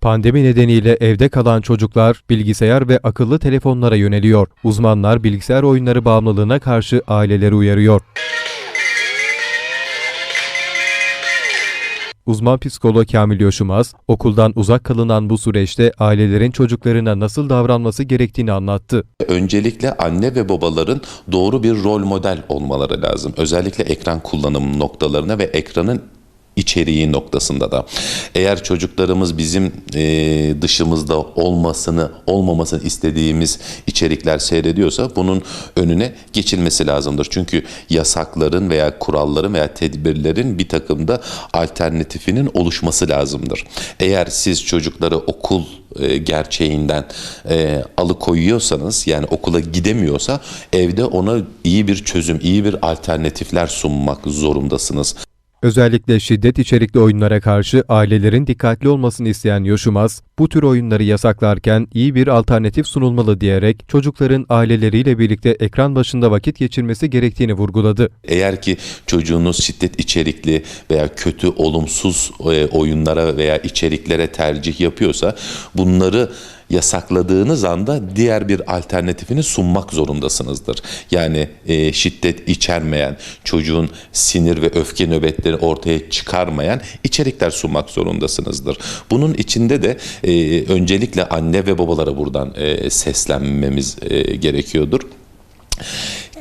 Pandemi nedeniyle evde kalan çocuklar bilgisayar ve akıllı telefonlara yöneliyor. Uzmanlar bilgisayar oyunları bağımlılığına karşı aileleri uyarıyor. Uzman psikolog Kamil Yoşumaz, okuldan uzak kalınan bu süreçte ailelerin çocuklarına nasıl davranması gerektiğini anlattı. Öncelikle anne ve babaların doğru bir rol model olmaları lazım. Özellikle ekran kullanım noktalarına ve ekranın içeriği noktasında da. Eğer çocuklarımız bizim e, dışımızda olmasını, olmamasını istediğimiz içerikler seyrediyorsa bunun önüne geçilmesi lazımdır. Çünkü yasakların veya kuralların veya tedbirlerin bir takım da alternatifinin oluşması lazımdır. Eğer siz çocukları okul e, gerçeğinden e, alıkoyuyorsanız yani okula gidemiyorsa evde ona iyi bir çözüm, iyi bir alternatifler sunmak zorundasınız. Özellikle şiddet içerikli oyunlara karşı ailelerin dikkatli olmasını isteyen Yoşumaz, bu tür oyunları yasaklarken iyi bir alternatif sunulmalı diyerek çocukların aileleriyle birlikte ekran başında vakit geçirmesi gerektiğini vurguladı. Eğer ki çocuğunuz şiddet içerikli veya kötü, olumsuz e, oyunlara veya içeriklere tercih yapıyorsa bunları yasakladığınız anda diğer bir alternatifini sunmak zorundasınızdır. Yani e, şiddet içermeyen, çocuğun sinir ve öfke nöbetleri ortaya çıkarmayan içerikler sunmak zorundasınızdır. Bunun içinde de e, öncelikle anne ve babalara buradan e, seslenmemiz e, gerekiyordur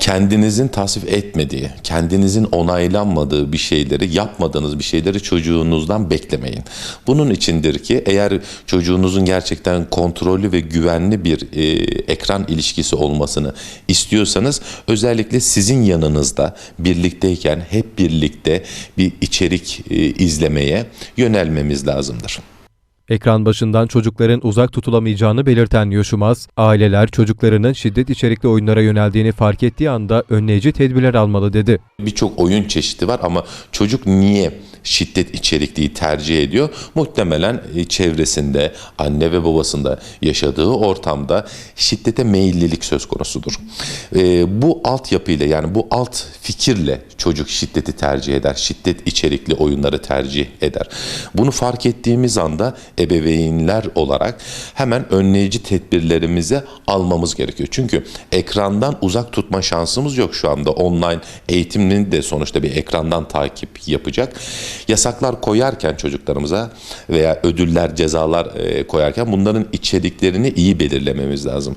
kendinizin tasvip etmediği, kendinizin onaylanmadığı bir şeyleri, yapmadığınız bir şeyleri çocuğunuzdan beklemeyin. Bunun içindir ki eğer çocuğunuzun gerçekten kontrollü ve güvenli bir e, ekran ilişkisi olmasını istiyorsanız özellikle sizin yanınızda birlikteyken hep birlikte bir içerik e, izlemeye yönelmemiz lazımdır. Ekran başından çocukların uzak tutulamayacağını belirten Yoşumaz, aileler çocuklarının şiddet içerikli oyunlara yöneldiğini fark ettiği anda önleyici tedbirler almalı dedi. Birçok oyun çeşidi var ama çocuk niye şiddet içerikliyi tercih ediyor? Muhtemelen e, çevresinde, anne ve babasında yaşadığı ortamda şiddete meyillilik söz konusudur. E, bu altyapıyla yani bu alt fikirle çocuk şiddeti tercih eder. Şiddet içerikli oyunları tercih eder. Bunu fark ettiğimiz anda ebeveynler olarak hemen önleyici tedbirlerimizi almamız gerekiyor. Çünkü ekrandan uzak tutma şansımız yok şu anda. Online eğitimini de sonuçta bir ekrandan takip yapacak. Yasaklar koyarken çocuklarımıza veya ödüller, cezalar e, koyarken bunların içeriklerini iyi belirlememiz lazım.